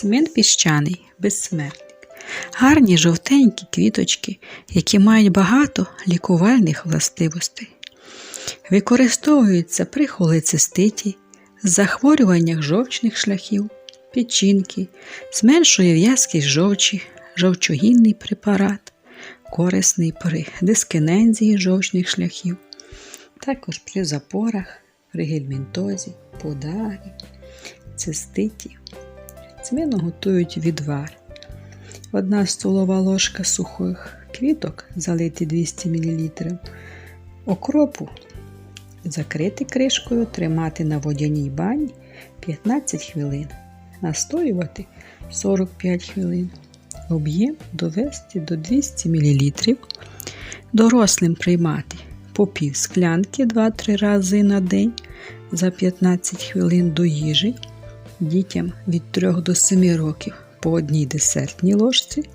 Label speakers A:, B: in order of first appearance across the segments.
A: Цмин піщаний, безсмертник. Гарні жовтенькі квіточки, які мають багато лікувальних властивостей. Використовуються при холециститі, захворюваннях жовчних шляхів, печінки, зменшує в'язкість жовчі, жовчогінний препарат, корисний при дискинезії жовчних шляхів, також при запорах, при гельмінтозі, подарі, циститі. Цмину готують відвар. Одна столова ложка сухих квіток залити 200 мл, окропу закрити кришкою, тримати на водяній бані 15 хвилин, настоювати 45 хвилин. Об'єм довести до 200 мл. Дорослим приймати по пів склянки 2-3 рази на день за 15 хвилин до їжі. Дітям від 3 до 7 років по одній десертній ложці,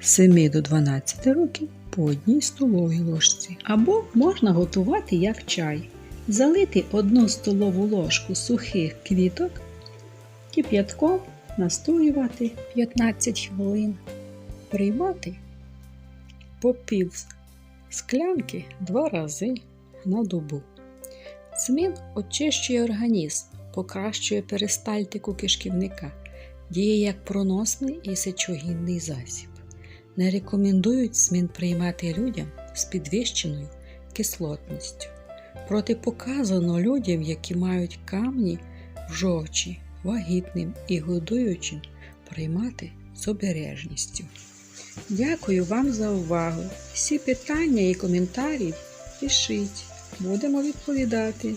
A: з 7 до 12 років по одній столовій ложці. Або можна готувати як чай. Залити 1 столову ложку сухих квіток, кип'ятком настоювати 15 хвилин, приймати по пів склянки два рази на добу. Цмін очищує організм, покращує перистальтику кишківника, діє як проносний і сечогінний засіб. Не рекомендують цмін приймати людям з підвищеною кислотністю. Протипоказано людям, які мають камні в жовчі, вагітним і годуючим, приймати з обережністю. Дякую вам за увагу. Всі питання і коментарі пишіть, будемо відповідати.